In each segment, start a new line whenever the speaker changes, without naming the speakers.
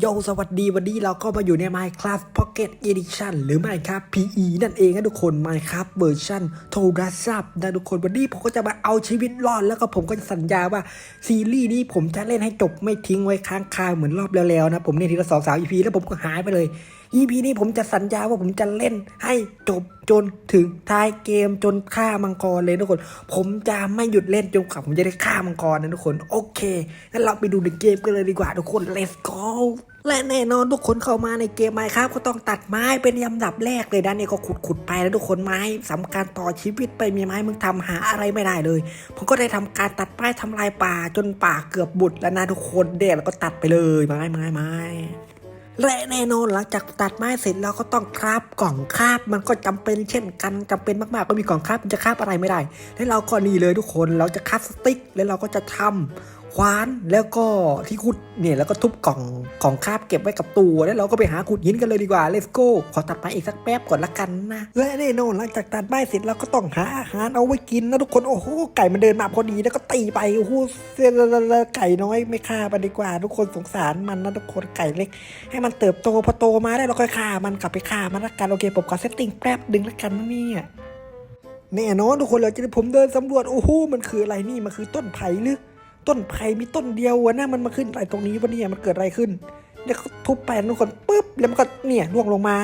โยสวัสดีวันนี้เราก็มาอยู่ใน Minecraft Pocket Edition หรือ Minecraft PE นั่นเองนะทุกคน Minecraft เวอร์ชันโทรศัพท์นะทุกคนวันนี้ผมก็จะมาเอาชีวิตรอด แล้วก็ผมก็จะสัญญาว่า ซีรีส์นี้ผมจะเล่นให้จบไม่ทิ้งไว้ค้างคาเหมือนรอบแล้วๆนะ ผมเล่นทีละสองสาม EP แล้วผมก็หายไปเลย EP นี้ผมจะสัญญาว่าผมจะเล่นให้จบจนถึงท้ายเกมจนฆ่ามังกรเลยทุกคน ผมจะไม่หยุดเล่นจนกว่าผมจะได้ฆ่ามังกรนะทุกคน โอเคงั้นเราไปดูในเกมกันเลยดีกว่าทุกคน let's go และแน่นอนทุกคนเข้ามาในเกมไมครับก็ต้องตัดไม้เป็นลำดับแรกเลยด้านนี้ก็ขุดขุดๆไปแล้วทุกคนไม้สำคัญต่อชีวิตไปมีไม้มึงทำหาอะไรไม่ได้เลย ผมก็ได้ทำการตัดไม้ทำลายป่าจนป่าเกือบบุดแล้วนะทุกคนเด็แล้วก็ตัดไปเลยไม้ไม้ไม้ และแน่นอนหลังจากตัดไม้เสร็จเราก็ต้องคราบกล่องคราบมันก็จำเป็นเช่นกันจำเป็นมากๆก็มีกล่องคราบจะคราบอะไรไม่ได้ แล้วเราก็นี่เลยทุกคนเราจะคราบสติ๊กแล้วเราก็จะทำขวานแล้วก็ที่ขุดเนี่ยแล้วก็ทุบกล่องกล่องคาบเก็บไว้กับตัวแล้วเราก็ไปหาขุดหินกันเลยดีกว่า let's go ขอตัดไม้อีกสักแป๊บก่อนละกันนะ และแน่นอนหลังจากตัดไม้เสร็จเราก็ต้องหาอาหารเอาไว้กินนะทุกคนโอ้โหไก่มันเดินมาพอดีแล้วก็ตีไปโอ้โหเสียไก่น้อยไม่ฆ่ามันดีกว่า ทุกคนสงสารมันนะทุกคนไก่เล็ก ให้มันเติบโตพอโตมาได้เราค่อยฆ่ามันกลับไปฆ่ามันละกันโอเคผมขอเซตติ้งแป๊บดึงละกันนะเนี่ยแน่นอนทุกคนเราจะผมเดินสำรวจโอ้โหมันคืออะไรนี่มันคือต้นไผ่หรือ ต้นไผ่มีต้นเดียววะนะมันมาขึ้นอะไรตรงนี้วะเนี่ยมันเกิดอะไรขึ้นเนี่ยเขาทุบไปทุกคนปุ๊บแล้วมันก็เนี่ยร่วงลงมา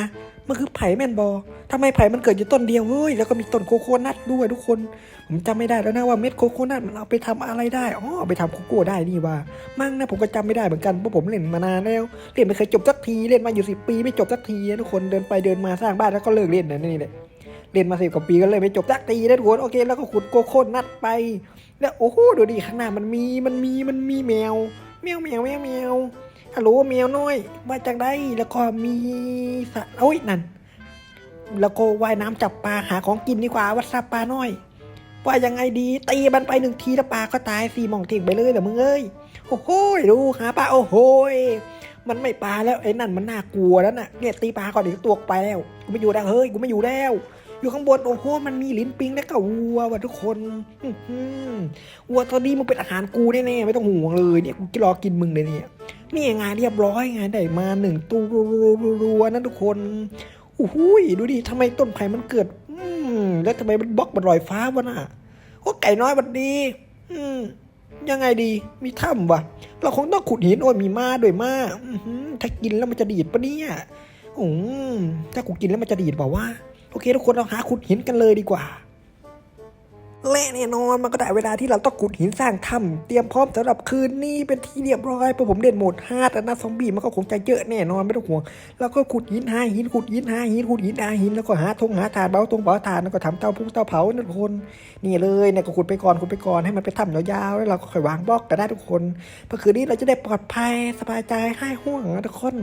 มันคือไผ่แม่นบอทำไมไผ่มันเกิดอยู่ต้นเดียวเฮ้ยแล้วก็มีต้นโคโคนัทด้วยทุกคน ผมจำไม่ได้แล้วนะว่าเม็ดโคโคนัทมันเอาไปทำอะไรได้อ๋อเอาไปทำโกโก้ได้นี่ว่า มั่งนะผมก็จำไม่ได้เหมือนกันเพราะผมเล่นมานานแล้วเล่นไม่เคยจบสักทีเล่นมาอยู่สิปีไม่จบสักทีนะทุกคนเดินไปเดินมาสร้างบ้านแล้วก็เลิกเล่นนะนี่แหละ เล่นมาสิบกว่าปีก็เลยไม่จบสักทีนะทุกคนโอเค แล้วก็ขุดโกโก้นัทไป แล้วโอ้โหดูดิข้างหน้ามันมีมันมีมันมีแมวแมวแมวแมวแมวฮัลโหลแมวน้อยมาจากไหนแล้วก็มีสระโอ้ยนั่น แล้วก็ว่ายน้ำจับปลาหาของกินดีกว่าวัดซับปลาน้อย ว่ายังไงดีตีมันไปหนึ่งทีแล้วปลาก็ตายสี่มองทิ้งไปเลยเหรอมึงเอ้ยโอ้โหดูหาปลาโอ้โหยมันไม่ปลาแล้วไอ้นั่นมันน่ากลัวแล้วน่ะเนี่ยตีปลาก่อนเดี๋ยวตัวไปแล้วกูไม่อยู่แล้วเฮ้ยกูไม่อยู่แล้ว อยู่ข้างบนโอ้โหมันมีลิ้นปิงและก็วัวว่ะทุกคนอื้อหือวัวตัวนี้มันเป็นอาหารกูแน่ๆไม่ต้องห่วงเลยเนี่ยกูรอกินมึงเลยเนี่ยนี่ไงเรียบร้อยไงได้มาหนึ่งตัวรัวๆนะทุกคนโอ้หยดูดิทำไมต้นไผ่มันเกิด อืมแล้วทำไมมันบล็อกมันลอยฟ้าวะน่ะโอ้ไก่น้อยบัดดีอืมยังไงดี มีถ้ำวะเราคงต้องขุดหินโอ้ยมีม้าด้วยม้าอื้อหือถ้ากินแล้วมันจะดีดปะเนี่ยอืมถ้ากูกินแล้วมันจะดีดเปล่าวะ โอเคทุกคนเราหาขุดหินกันเลยดีกว่า และแน่นอนมันก็ได้เวลาที่เราต้องขุดหินสร้างถ้ำเตรียมพร้อมสำหรับคืนนี้เป็นที่เรียบร้อยเพราะผมเล่นโหมดฮาร์ดนะซอมบี้มันก็คงจะเยอะแน่นอนไม่ต้องห่วงแล้วก็ขุดหินหาหินขุดหินหาหินขุดหินหาหินแล้วก็หาทงหาถ่านเบาตรงเบาถ่านแล้วก็ทำเตาพุงเตาเผานะทุกคนนี่เลยเนี่ยก็ขุดไปก่อนขุดไปก่อนให้มันไปทำยาวๆแล้วเราก็ค่อยวางบล็อกกันได้ทุกคนเพราะคืนนี้เราจะได้ปลอดภัยสบายใจให้ห่วงนะทุกคน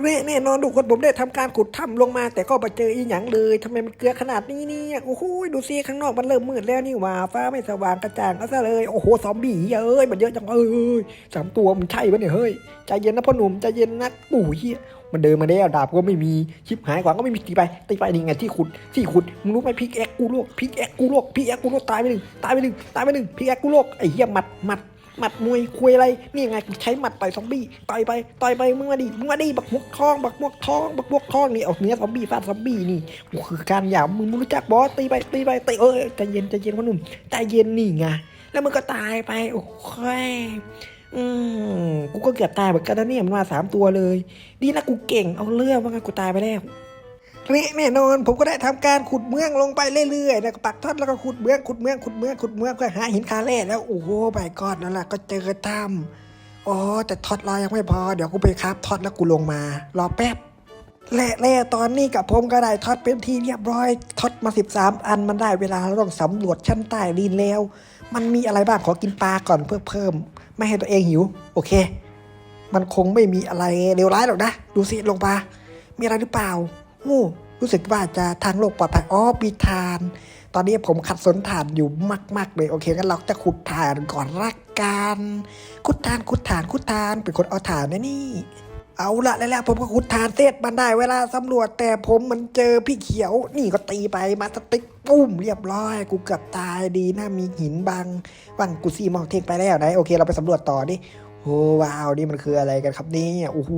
เร่แน่นอนทุกคนผมได้ทำการขุดถ้ำลงมา แต่ก็มาเจออีหยังเลยทำไมมันเกลือขนาดนี้เนี่ยโอ้โหดูซิข้างนอกมันเริ่มมืดแล้วนี่ว่าฟ้าไม่สว่างกระจ่างก็ซะเลยโอ้โหซอมบี้เอ้ยมันเยอะจังเอ้ยสามตัวมันใช่ปะเนี่ยเฮ้ยใจเย็นนะพ่อหนุ่มใจเย็นนะปู่เฮียมันเดินมาแล้วดาบก็ไม่มีชิปหายกว่าก็ไม่มีตีไปตีไปนี่ไงที่ขุดที่ขุดมึงรู้ไหมพิกแอกกูโลกพิกแอกกูโลกพิกแอกกูโลกตายไปหนึ่งตายไปหนึ่งตายไปหนึ่งพิกแอกกูโลกไอ้เหี้ยหมัดหมัด หมัดมวยคุยอะไร นี่ไงกูใช้หมัดต่อยซอมบี้ต่อยไปต่อยไปมึงมาดิมึงมาดิบักมวกทองบักมวกทองบักมวกทองนี่เอาเนื้อซอมบี้ฟาดซอมบี้นี่โอ้คือการหยามมึงมึงรู้จักบอสตีไปตีไปตีเอ้ใจเย็นใจเย็นพ่อหนุ่มใจเย็นนี่ไงแล้วมันก็ตายไปโอ้ยอืมกูก็เกือบตายเหมือนกันนะเนี่ยมันมาสามตัวเลย ดีนะกูเก่งเอาเรื่องว่าไงกูตายไปแล้ว นี่แน่นอนผมก็ได้ทำการขุดเมืองลงไปเรื่อยๆแล้วก็ปักท่อนแล้วก็ขุดเมืองขุดเมืองขุดเมืองขุดเมืองก็หาหินคาแร่แล้วโอ้โหใบกอนนั่นแหละก็เจอถ้ำอ๋อแต่ทอตรอยยังไม่พอเดี๋ยวกูไปคราบทอตแล้วกูลงมารอแป๊บและและตอนนี้กับผมก็ได้ทอตเป็นที่เรียบร้อยทอตมา 13 อันมันได้เวลาเราต้องสำรวจชั้นใต้ดินแล้ว มันมีอะไรบ้างขอกินปลาก่อนเพื่อเพิ่ม ไม่ให้ตัวเองหิว โอเค มันคงไม่มีอะไรเลวร้ายหรอกนะ ดูสิลงปลามีอะไรหรือเปล่า โอ้รู้สึกว่าจะทางโลกปลอดภัยอ๋อปีทาน ตอนนี้ผมขัดสนฐานอยู่มาก ๆ เลยโอเคงั้นเราจะขุดฐานก่อนละกันขุดฐานขุดฐานขุดฐานเป็นคนเอาฐานนะนี่เอาละแล้วแล้วผมก็ขุดฐานเสร็จมันได้เวลาสำรวจแต่ผมมันเจอพี่เขียว นี่ก็ตีไปมาสติ๊กปุ้มเรียบร้อย กูเกือบตายดีนะมีหินบังบังกูซีมองเทงไปแล้วไหนโอเคเราไปสำรวจต่อดิโอ้ว้าวนี่มันคืออะไรกันครับนี่โอ้โห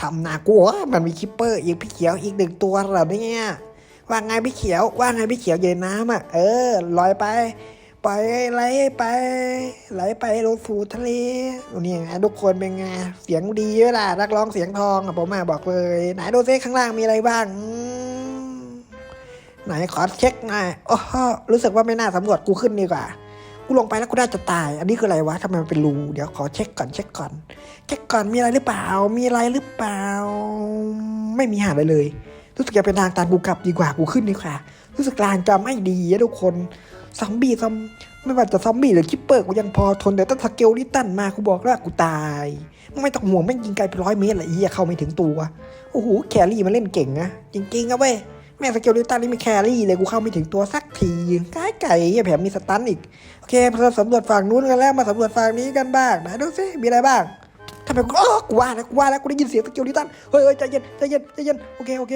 ทำนากลัวมันมีคิปเปอร์อีกพี่เขียวอีกหนึ่งตัวเหรอเนี่ยว่าไงพี่เขียว ว่าไงพี่เขียวอยู่ในน้ำอะเออลอยไปปล่อยไหลไปไหลไปลงสู่ทะเลนี่ไงทุกคนเป็นไงเสียงดีเวล่ะนักร้องเสียงทองอะผมมาบอกเลย ไหนดูซิข้างล่างมีอะไรบ้างไหนขอเช็คหน่อยโอ้โหรู้สึกว่าไม่น่าสำรวจกูขึ้นดีกว่า กูลงไปแล้วกูน่าจะตาย อันนี้คืออะไรวะทำไมมันเป็นรูเดี๋ยวขอเช็คก่อนเช็คก่อนเช็คก่อนมีอะไรหรือเปล่า มีอะไรหรือเปล่า ไม่มีหาอะไรเลย รู้สึกจะเป็นทางตันกูกลับดีกว่ากูขึ้นดีกว่ารู้สึกลางจะไม่ดีอะทุกคนซอมบี้ซอมไม่ว่าจะซอมบี้หรือคิปเปอร์กูยังพอทนแต่ถ้าสเกลลิตันมากูบอกแล้วกูตายไม่ต้องห่วงไม่ยิงไกลไปร้อยเมตรลยไอ้เหี้ยเข้าไม่ถึงตัวโอ้โหแครี่มันเล่นเก่งนะจริงๆอะเว้ย ม่สเกลลิตันนี่ไม่แครี่เลยกูเข้าไม่ถึงตัวสักทีไก่ไก่แถมมีสตันอีก โอเคเราสำรวจฝั่งนู้นกันแล้วมาสำรวจฝั่งนี้กันบ้างไหนดูสิมีอะไรบ้างทำไมกูอ๋อกูว่าแล้วกูว่าแล้วกูได้ยินเสียงสกิลดิตันเฮ้ยเฮ้ยใจเย็นใจเย็นใจเย็นโอเคโอเค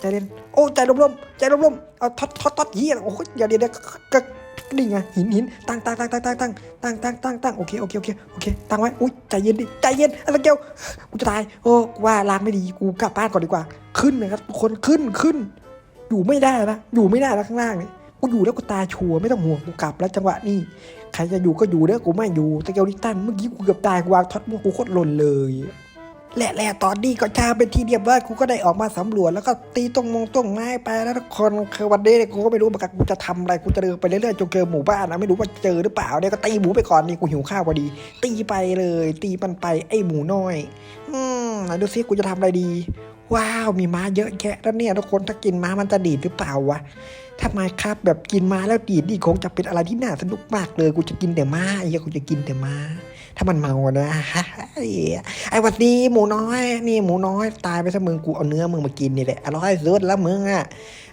ใจเย็นโอ้ใจลมๆใจลมๆเอาท็อตท็อตท็อตเฮียโอ้ยอย่าเดี๋ยวเดี๋ยวก็นี่ไงหินหินตั้งตั้งตั้งตั้งตั้งตั้งตั้งตั้งตั้งตั้งโอเคโอเคโอเคโอเคตั้งไว้อุ้ยใจเย็นดิใจเย็นอะไรเกียวกูจะตายโอ้กูว่าลางไม่ดีกูกลับบ้านก่อนดีกว่า ขึ้นนะครับทุกคนขึ้นขึ้น อยู่ไม่ได้นะอยู่ไม่ได้แล้วข้างล่างเนี่ยกูอยู่แล้วกูตายชัวร์ไม่ต้องห่วงกูกลับแล้วจังหวะนี้ใครจะอยู่ก็อยู่เด้อกูไม่อยู่แตะเกลิตันเมื่อกี้กูเกือบตายกูวางท็อตมัวกูโคตรหล่นเลยและและตอนนี้ก็ชาเป็นทีเรียบร้อยกูก็ได้ออกมาสำรวจแล้วก็ตีตรงมงตรงไม้ไปแล้วทุกคนคือวันนี้เนี่ยกูก็ไม่รู้เหมือนกันกูจะทำอะไรกูจะเดินไปเรื่อยๆจนเจอหมู่บ้านนะไม่รู้ว่าเจอหรือเปล่าเนี่ยก็ตีหมูไปก่อนนี่กูหิวข้าวพอดี ตีไปเลย ตีมันไปไอ้หมูน้อย อืมไหนดูซิกูจะทำอะไรดี ว้าว มีม้าเยอะแยะแล้วเนี่ยทุกคนถ้ากินม้ามันจะดีดหรือเปล่าวะ ทำไมครับแบบกินมาแล้วดีดนี่คงจะเป็นอะไรที่น่าสนุกมากเลย กูจะกินแต่มาไอ้เหี้ยกูจะกินแต่มา ถ้ามันเมานะไอ้หวัดดีหมูน้อย นี่หมูน้อย ตายไปซะมึงกูเอาเนื้อมึงมากินนี่แหละอร่อยสุดแล้วมึงอะ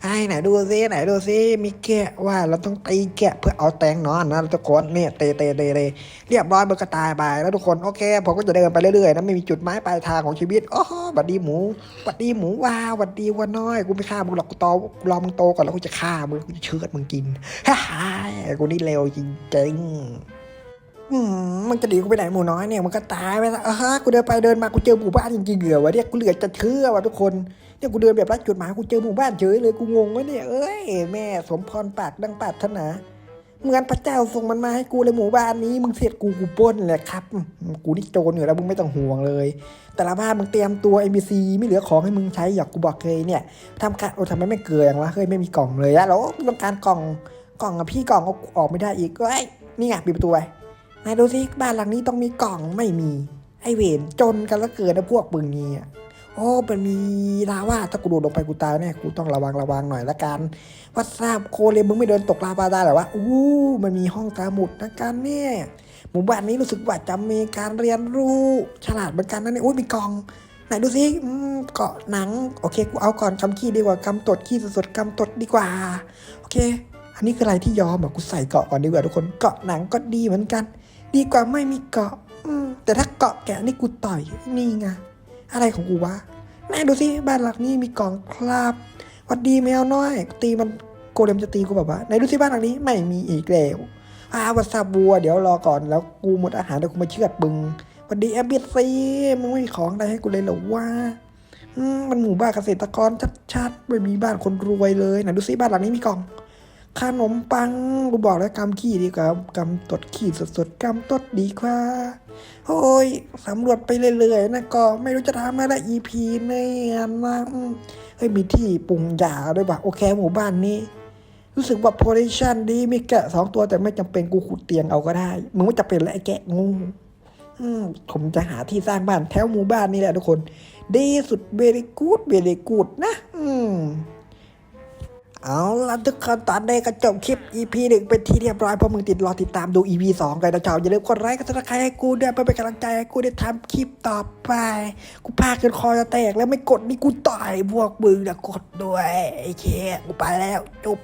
ไอ้ไหนดูซิไหนดูซิมีแกะว่าเราต้องตีแกะเพื่อเอาแตงนอนนะทุกคนเนี่ยเตะเตะเตะเตะเรียบร้อยมันก็ตายไปแล้วทุกคนโอเคผมก็จะเดินไปเรื่อยๆนะไม่มีจุดหมายปลายทางของชีวิตโอ้โหหวัดดีหมูหวัดดีหมูว้าวหวัดดีวัวน้อยกูไม่ฆ่ามึงหรอกกูโตกูรอมึงโตก่อนแล้วกูจะฆ่ามึงกูจะเชือดมึงกินฮ่าฮ่ากูนี่เร็วจริงๆอืมมันจะดีกูไปไหนหมูน้อยเนี่ยมันก็ตายไปละเออฮะกูเดินไปเดินมากูเจอหมู่บ้านจริงๆเหรอวะเนี่ยกูเหลือจะเชื่อว่ะทุกคนเนี่ยกูเดินแบบรัดจุดหมายกูเจอหมู่บ้านเฉยเลยกูงงวะเนี่ยเอ้ยแม่สมพรปากดังปารถนา เหมือนพระเจ้าส่งมันมาให้กูเลยหมู่บ้านนี้ มึงเสียดกูกูป้นแหละครับ กูนี่โจรอยู่แล้วมึงไม่ต้องห่วงเลย แต่ละบ้านมึงเตรียมตัว NPC ไม่เหลือของให้มึงใช้หยอกกูบอกเลยเนี่ยทำการโอ้ทำไมไม่เกลืออย่างวะเฮ้ยไม่มีกล่องเลยอะแล้วต้องการกล่องกล่องอะพี่กล่องเอออกไม่ได้อีกเอ้ยนี่ไงปิดประตูไว้นายดูสิบ้านหลังนี้ต้องมีกล่องไม่มีไอเวนจนกันแล้วเกินนะพวกมึงนี่อะ โอ้มันมีลาว่าถ้ากูโดดลงไปกูตายแน่กูต้องระวังระวังหน่อยละกันวัดทราบโคเรยมึงไม่เดินตกลาวาได้หรอวะอู้มันมีห้องสมุดนะกันเนี่ยหมู่บ้านนี้รู้สึกว่าจะมีการเรียนรู้ฉลาดเหมือนกันนะเนี่ยโอ้ยมีกองไหนดูสิเกาะหนัง โอเค กูเอาก่อนคำขี้ดีกว่าคำตดขี้สดๆคำตดดีกว่า โอเค อันนี้คืออะไรที่ยอมอะกูใส่เกาะก่อนดีกว่าทุกคน เกาะหนังก็ดีเหมือนกัน ดีกว่าไม่มีเกาะแต่ถ้าเกาะแกะนี่กูต่อย นี่ไง อะไรของกูวะไหนดูสิบ้านหลังนี้มีกล่องครับวัดดีแมวน้อย ตีมันโกเลมจะตีกูแบบว่าไหนดูสิบ้านหลังนี้ไม่มีอีกแล้วอาวัสาบัว เดี๋ยวรอก่อนแล้วกูหมดอาหารเดี๋ยวกูมาเชือดบึงวัดดีแอมเบียซีมึงไม่มีของอะไรให้กูเลยเหรอวะมันหมู่บ้านเกษตรกรชัดๆไม่มีบ้านคนรวยเลยไหนดูซิบ้านหลังนี้มีกล่อง ขนมปังกูบอกแล้วกำขี้ดีกว่ากำตดขี้สดๆกำตดดีกว่าโอ้ยสำรวจไปเรื่อยๆนะก็ไม่รู้จะทำอะไร EP เนี่ยนะเฮ้ยมีที่ปรุงยาด้วยป่ะโอเคหมู่บ้านนี้ รู้สึกว่าโพลิชันดีมีแกะสองตัวแต่ไม่จำเป็นกูขุดเตียงเอาก็ได้ มึงไม่จำเป็นแล้วไอ้แกะงูผมจะหาที่สร้างบ้านแถวหมู่บ้านนี่แหละทุกคน ดีสุดเบริกูดเบริกูดนะ อืม เอาละทุกคนตอนนี้ก็จบคลิป EP หนึ่งเป็นที่เรียบร้อยพอมึงติดรอติดตามดู EP สองกันนะชาวอย่าลืมกดไลค์กดติดตามให้กูด้วยเพื่อเป็นกำลังใจให้กูได้ทำคลิปต่อไป กูพากจนคอจะแตกแล้วไม่กดนี่กูต่อยพวกมึงนะกดด้วยไอ้เคกูไปแล้วจบ